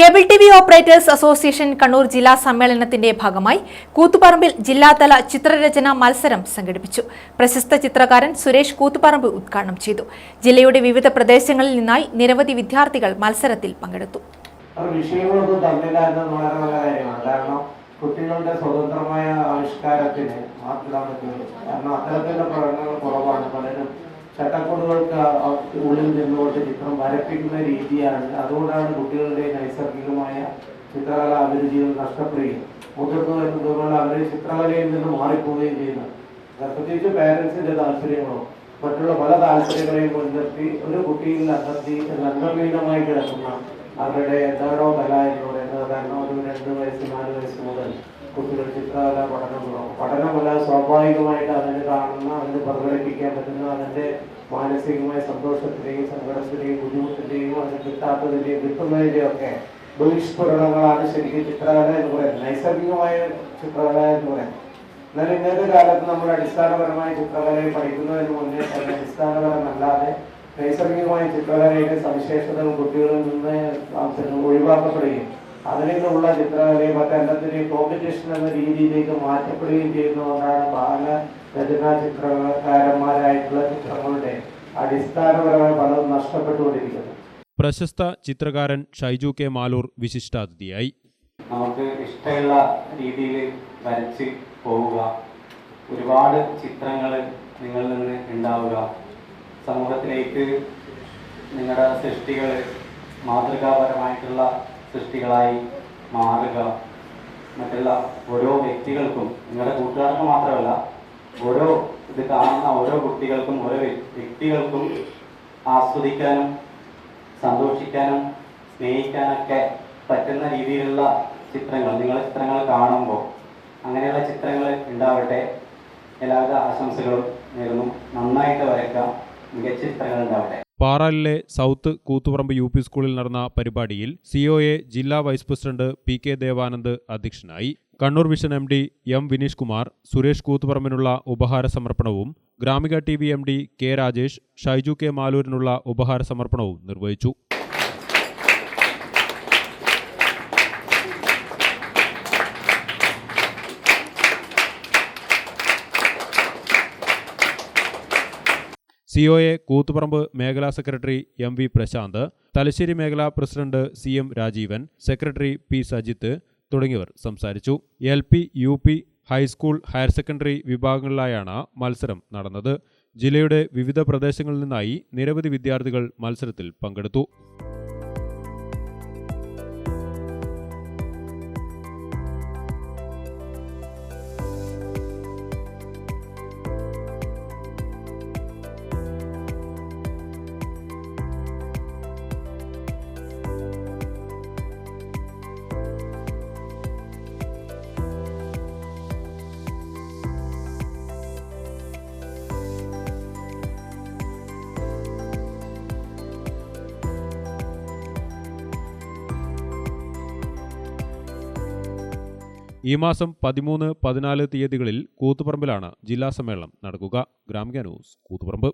Cable T V operators association Kannur ജില്ലാ സമ്മേളനത്തിന്റെ ഭാഗമായി കൂത്തുപറമ്പിൽ ജില്ലാതല ചിത്രരചന മത്സരം സംഘടിപ്പിച്ചു. പ്രശസ്ത ചിത്രകാരൻ സുരേഷ് കൂത്തുപറമ്പ് ഉദ്ഘാടനം ചെയ്തു. ജില്ലയുടെ വിവിധ പ്രദേശങ്ങളിൽ നിന്നായി നിരവധി വിദ്യാർത്ഥികൾ മത്സരത്തിൽ പങ്കെടുത്തു. കുട്ടികളുടെ സ്വതന്ത്രമായ ആവിഷ്കാരത്തിന് കാരണം അത്തരത്തിലുള്ള പ്രകടനങ്ങൾ കുറവാണ്. പലരും ചട്ടക്കൂടുകൾക്ക് ഉള്ളിൽ നിന്നുകൊണ്ട് ചിത്രം വരപ്പിക്കുന്ന രീതിയാണ്. അതുകൊണ്ടാണ് കുട്ടികളുടെ നൈസർഗികമായ ചിത്രകല അഭിരുചികൾ നഷ്ടപ്പെടുകയും മുതിർന്നു വരുന്നതുപോലെ അവർ ചിത്രകലയിൽ നിന്ന് മാറിപ്പോവുകയും ചെയ്യുന്നത് പ്രത്യേകിച്ച് പേരൻസിന്റെ താല്പര്യങ്ങളോ മറ്റുള്ള പല താല്പര്യങ്ങളെയും മുൻനിർത്തി ഒരു കുട്ടിയിൽ അന്തർത്തി അന്തർലീനമായി കിടക്കുന്ന അവരുടെ എന്താണോ കല എന്ന് പറയുന്നത് കാരണം ഒരു രണ്ട് വയസ്സ് നാല് വയസ്സ് മുതൽ കുട്ടികൾ ചിത്രകല പഠനം തുടങ്ങും പഠനമല്ല സ്വാഭാവികമായിട്ട് അതിന് കാണുന്ന അതിന് പ്രകടിപ്പിക്കാൻ പറ്റുന്ന അതിന്റെ മാനസികമായ സന്തോഷത്തിന്റെയും സങ്കടത്തിന്റെയും ബുദ്ധിമുട്ടിന്റെയും അതിന് കിട്ടാത്തതിന്റെയും കിട്ടുന്നതിന്റെയും ഒക്കെ ബഹിഷ്കരണങ്ങളാണ് ശരിക്കും ചിത്രകല എന്ന് പറയുന്നത്. നൈസർഗികമായ ചിത്രകല എന്ന് പറയുന്നത്. എന്നാൽ ഇന്നത്തെ കാലത്ത് നമ്മൾ അടിസ്ഥാനപരമായ ചിത്രകലയെ പഠിക്കുന്നതിന് മുന്നേ തന്നെ അടിസ്ഥാനപരമല്ലാതെ നൈസർഗികമായ ചിത്രകലയുടെ സവിശേഷതകൾ കുട്ടികളിൽ നിന്ന് ഒഴിവാക്കപ്പെടുകയും അതിൽ നിന്നുള്ള മറ്റേ മറ്റെല്ലാത്തിനെയും കോമ്പറ്റീഷൻ എന്ന രീതിയിലേക്ക് മാറ്റപ്പെടുകയും ചെയ്യുന്നതുകൊണ്ടാണ് ബാല രചനാ ചിത്രകാരന്മാരായിട്ടുള്ള ചിത്രങ്ങളുടെ അടിസ്ഥാനപരമായ പലതും നഷ്ടപ്പെട്ടുകൊണ്ടിരിക്കുന്നത്. പ്രശസ്ത ചിത്രകാരൻ ഷൈജു കെ മാലൂർ വിശിഷ്ടാതിഥിയായി. നമുക്ക് ഇഷ്ടമുള്ള രീതിയിൽ വരച്ച് പോവുക. ഒരുപാട് ചിത്രങ്ങൾ നിങ്ങളിൽ നിന്ന് ഉണ്ടാവുക. സമൂഹത്തിലേക്ക് നിങ്ങളുടെ സൃഷ്ടികൾ മാതൃകാപരമായിട്ടുള്ള സൃഷ്ടികളായി മാറുക. മറ്റുള്ള ഓരോ വ്യക്തികൾക്കും നിങ്ങളുടെ കൂട്ടുകാർക്ക് മാത്രമല്ല ഓരോ ഇത് കാണുന്ന ഓരോ കുട്ടികൾക്കും ഓരോ വ്യക്തികൾക്കും ആസ്വദിക്കാനും സന്തോഷിക്കാനും സ്നേഹിക്കാനൊക്കെ പറ്റുന്ന രീതിയിലുള്ള ചിത്രങ്ങൾ നിങ്ങളെ ചിത്രങ്ങൾ കാണുമ്പോൾ അങ്ങനെയുള്ള ചിത്രങ്ങൾ ഉണ്ടാവട്ടെ. എല്ലാവിധ ആശംസകളും നേരുന്നു. നന്നായിട്ട് വരയ്ക്കാം. മികച്ച ചിത്രങ്ങൾ ഉണ്ടാവട്ടെ. പാറാലിലെ സൗത്ത് കൂത്തുപറമ്പ് യു പി സ്കൂളിൽ നടന്ന പരിപാടിയിൽ സിഒഎ ജില്ലാ vice president P K Devanand അധ്യക്ഷനായി. Kannur vision M D M Vineesh Kumar Suresh കൂത്തുപറമ്പിനുള്ള ഉപഹാര സമർപ്പണവും Gramika T V M D K Rajesh Shaiju K മാലൂരിനുള്ള ഉപഹാര സമർപ്പണവും നിർവഹിച്ചു. സി ഒ എ കൂത്തുപറമ്പ് മേഖലാ secretary M V Prasanth Thalassery മേഖലാ president C M Rajeevan secretary P Sajith തുടങ്ങിയവർ സംസാരിച്ചു. L P U P high school higher secondary വിഭാഗങ്ങളിലായാണ് മത്സരം നടന്നത്. ജില്ലയുടെ വിവിധ പ്രദേശങ്ങളിൽ നിന്നായി നിരവധി വിദ്യാർത്ഥികൾ മത്സരത്തിൽ പങ്കെടുത്തു. ഈ മാസം പതിമൂന്ന് പതിനാല് തീയതികളിൽ കൂത്തുപറമ്പിലാണ് ജില്ലാ സമ്മേളനം നടക്കുക. ഗ്രാമിക ന്യൂസ് കൂത്തുപറമ്പ്.